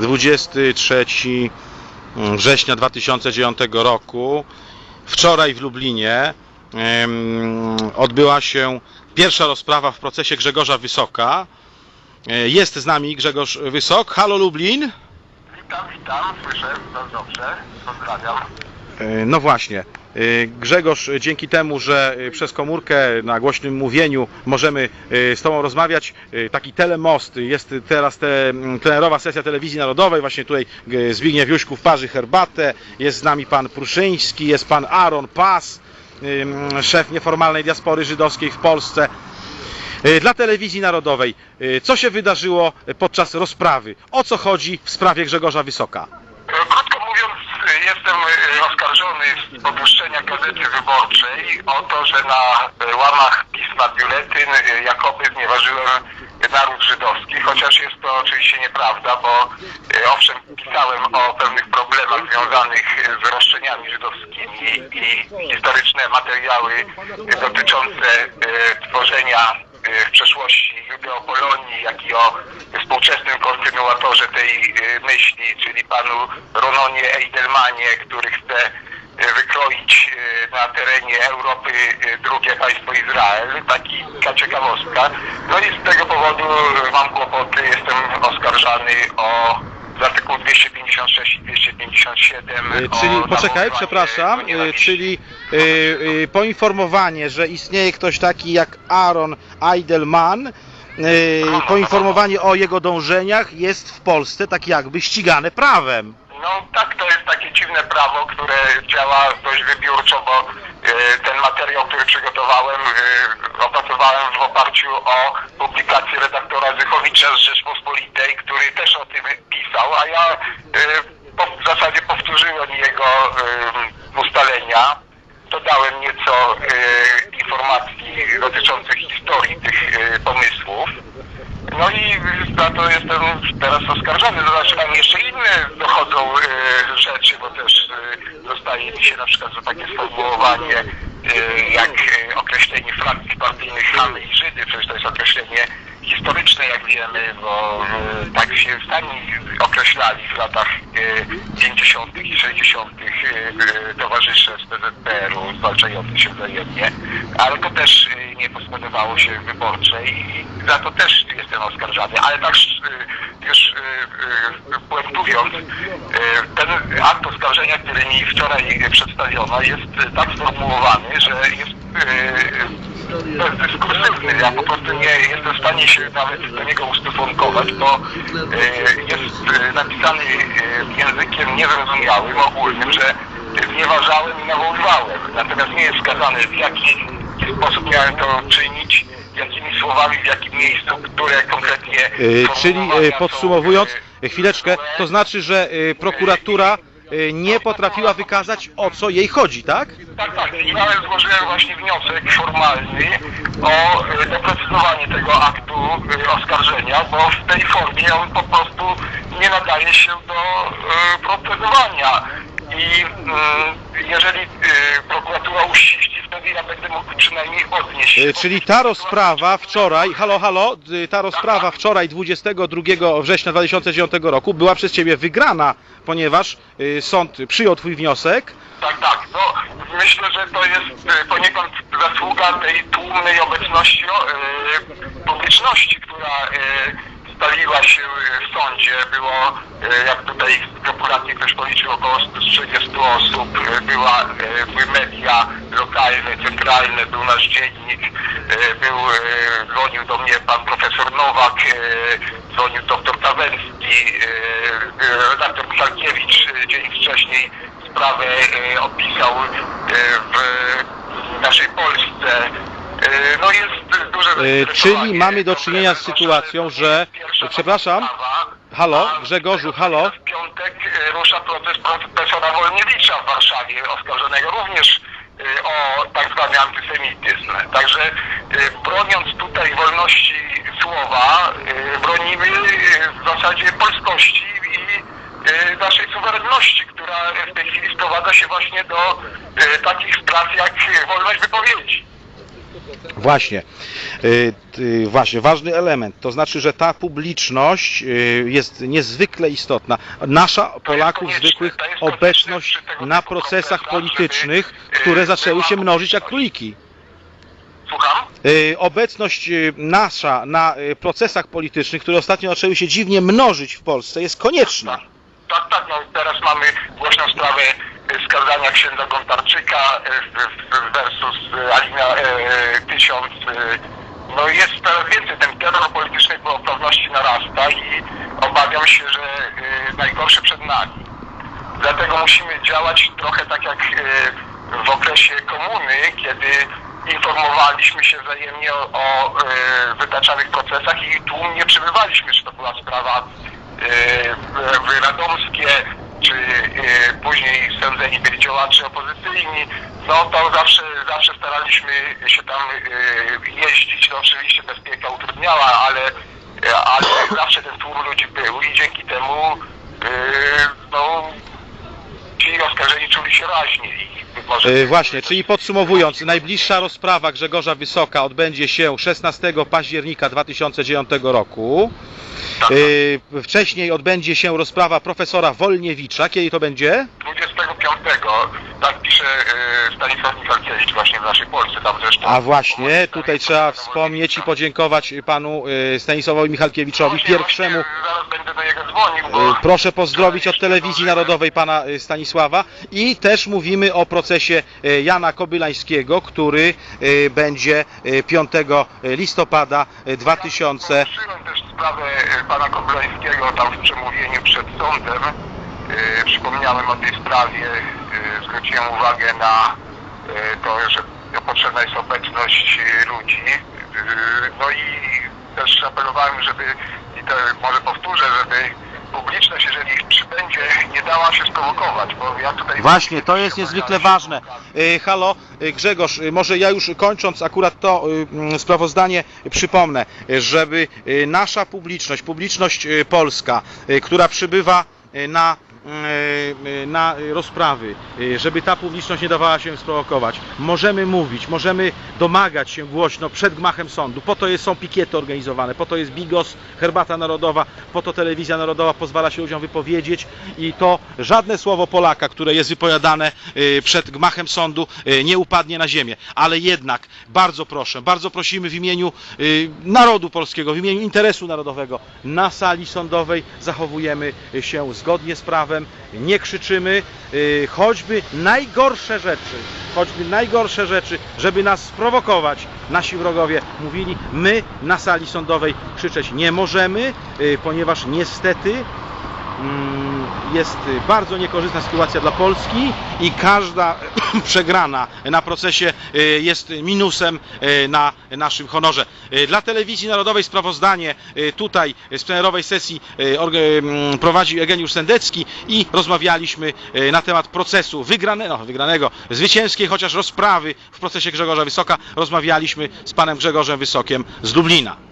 23 września 2009 roku. Wczoraj w Lublinie odbyła się pierwsza rozprawa w procesie Grzegorza Wysoka. E, Jest z nami Grzegorz Wysok. Halo Lublin. Witam, witam, słyszę, bardzo dobrze, pozdrawiam. E, No właśnie. E, Grzegorz, dzięki temu, że e, przez komórkę na głośnym mówieniu możemy e, z Tobą rozmawiać, taki telemost, jest teraz te, m, plenerowa sesja telewizji narodowej, właśnie tutaj Zbigniew Juśków parzy herbatę, jest z nami pan Pruszyński, jest pan Aaron Pas, szef nieformalnej diaspory żydowskiej w Polsce. Dla telewizji narodowej, co się wydarzyło podczas rozprawy? O co chodzi w sprawie Grzegorza Wysoka? E, Krótko mówiąc, e, jestem e, oskarżony z opuszczenia Gazety Wyborczej o to, że na e, łamach pisma biuletyn e, jakoby znieważyłem naród żydowski, chociaż jest to oczywiście nieprawda, bo owszem pisałem o pewnych problemach związanych z roszczeniami żydowskimi i historyczne materiały dotyczące tworzenia w przeszłości Judeopolonii, jak i o współczesnym kontynuatorze tej e, myśli, czyli panu Rononie Eidelmanie, który chce e, wykroić e, na terenie Europy drugie państwo Izrael, taki, taka ciekawostka. No i z tego powodu mam kłopoty, jestem oskarżany o z artykułu 256 i 257 E, o Czyli, poczekaj, przepraszam, czyli e, e, poinformowanie, że istnieje ktoś taki jak Aaron Eidelman, poinformowanie o jego dążeniach jest w Polsce tak jakby ścigane prawem. No tak, to jest takie dziwne prawo, które działa dość wybiórczo, bo e, ten materiał, który przygotowałem, e, opracowałem w oparciu o publikację redaktora Zychowicza z Rzeczpospolitej, który też o tym pisał, a ja w zasadzie powtórzyłem jego ustalenia. Dodałem dotyczących historii tych e, pomysłów. No i za to jestem teraz oskarżony. Zobacz, tam jeszcze inne dochodzą e, rzeczy, bo też e, dostaje mi się na przykład za takie sformułowanie jak określenie frakcji partyjnych Chamy i Żydy, przecież to jest określenie historyczne, jak wiemy, bo tak się sami określali w latach e, 50. i 60. e, e, towarzysze z PZPR-u zwalczający się wzajemnie, ale to też e, nie spodobało się wyborczej i za to też jestem oskarżany, ale tak e, już e, e, puentując, ten akt oskarżenia, który mi wczoraj przedstawiono jest tak sformułowany, że jest e, bezdyskursywny. Ja po prostu nie jestem w stanie się nawet do niego ustosunkować, bo jest napisany językiem niezrozumiałym, ogólnym, że znieważałem i nawoływałem. Natomiast nie jest wskazane w jaki sposób miałem to czynić, jakimi słowami, w jakim miejscu, które konkretnie... E, Czyli sformułowania e, są, podsumowując, e, chwileczkę, to znaczy, że prokuratura nie potrafiła wykazać o co jej chodzi, tak? Tak, tak. I nawet złożyłem właśnie wniosek formalny o doprecyzowanie tego aktu oskarżenia, bo w tej formie on po prostu nie nadaje się do procedowania. I mm, jeżeli prokuratura uściśli, ja będę mógł przynajmniej odnieść się. E, Czyli ta rozprawa wczoraj, halo, halo, y, ta rozprawa wczoraj 22 września 2009 roku była przez Ciebie wygrana, ponieważ y, sąd przyjął Twój wniosek. Tak, tak. No, myślę, że to jest e, poniekąd zasługa tej tłumnej obecności e, publiczności, która e, stawiła się e, w sądzie. Było, e, jak tutaj w prokuracji ktoś policzył, około 130 osób. E, Była, e, były media lokalne, centralne, był nasz dziennik, e, był, e, dzwonił do mnie pan profesor Nowak, e, dzwonił doktor Kawęcki, redaktor Michalkiewicz e, dzień wcześniej sprawę opisał w naszej Polsce. No jest duże czyli mamy do czynienia z sytuacją, że- przepraszam, halo, Grzegorzu, halo. W piątek rusza proces profesora Wolniewicza w Warszawie, oskarżonego również o tak zwany antysemityzm. Także e, broniąc tutaj wolności słowa, e, bronimy w zasadzie polskości i naszej suwerenności, która w tej chwili sprowadza się właśnie do takich spraw jak wolność wypowiedzi. Właśnie, Y, y, właśnie, ważny element, to znaczy, że ta publiczność y, jest niezwykle istotna. Nasza, Polaków zwykłych, obecność na procesach politycznych, które zaczęły się mnożyć jak króliki. Słucham? Obecność nasza na procesach politycznych, które ostatnio zaczęły się dziwnie mnożyć w Polsce, jest konieczna. Tak, tak, no teraz mamy głośną sprawę skazania księdza Gontarczyka y, versus y, Alina e, 1000. y, No jest coraz więcej, ten terror politycznej pewności narasta i obawiam się, że y, najgorsze przed nami. Dlatego musimy działać trochę tak jak y, w okresie komuny, kiedy informowaliśmy się wzajemnie o, o y, wytaczanych procesach i tłumnie przybywaliśmy, czy to była sprawa y, Radomskie, czy y, później sądzeni byli działacze opozycyjni, no to zawsze, zawsze staraliśmy się tam y, jeździć, no oczywiście bezpieka utrudniała, ale, y, ale zawsze ten tłum ludzi był i dzięki temu y, no, ci oskarżeni czuli się raźniej. Y, Właśnie, czyli podsumowując, najbliższa rozprawa Grzegorza Wysoka odbędzie się 16 października 2009 roku. Tak, Y, Wcześniej odbędzie się rozprawa profesora Wolniewicza. Kiedy to będzie? 25, tak pisze y, Stanisław Michalkiewicz właśnie w naszej Polsce, tam zresztą. A właśnie, tutaj trzeba wspomnieć i podziękować panu y, Stanisławowi Michalkiewiczowi, pierwszemu. Zaraz będę do niego dzwonił. Y, Proszę pozdrowić od Telewizji Narodowej pana y, Stanisława i też mówimy o procesie Jana Kobylańskiego, który będzie y, 5 listopada y, 2000 Poruszyłem też sprawę pana Koblańskiego tam w przemówieniu przed sądem. Przypomniałem o tej sprawie, zwróciłem uwagę na to, że potrzebna jest obecność y, ludzi. Y, No i też apelowałem, żeby, i to może powtórzę, żeby publiczność, jeżeli przybędzie, nie dała się sprowokować, bo ja tutaj... Właśnie, to jest niezwykle ważne. Halo, Grzegorz, może ja już kończąc akurat to sprawozdanie przypomnę, żeby nasza publiczność, publiczność polska, która przybywa na na y, rozprawy, y, żeby ta publiczność nie dawała się sprowokować. Możemy mówić, możemy domagać się głośno przed gmachem sądu. Po to są pikiety organizowane, po to jest Bigos, Herbata Narodowa, po to Telewizja Narodowa pozwala się ludziom wypowiedzieć i to żadne słowo Polaka, które jest wypowiadane przed gmachem sądu nie upadnie na ziemię. Ale jednak bardzo proszę, bardzo prosimy w imieniu narodu polskiego, w imieniu interesu narodowego na sali sądowej zachowujemy się zgodnie z prawem, nie krzyczymy, y, choćby najgorsze rzeczy, choćby najgorsze rzeczy, żeby nas sprowokować, nasi wrogowie mówili, my na sali sądowej krzyczeć nie możemy, y, ponieważ niestety mm, jest bardzo niekorzystna sytuacja dla Polski i każda przegrana na procesie y, jest minusem y, na naszym honorze. Y, Dla Telewizji Narodowej sprawozdanie tutaj z plenerowej sesji y, orga- mm, prowadzi Eugeniusz Sendecki i rozmawialiśmy na temat procesu wygranego, wygranego, zwycięskiej chociaż rozprawy w procesie Grzegorza Wysoka. Rozmawialiśmy z panem Grzegorzem Wysokiem z Lublina.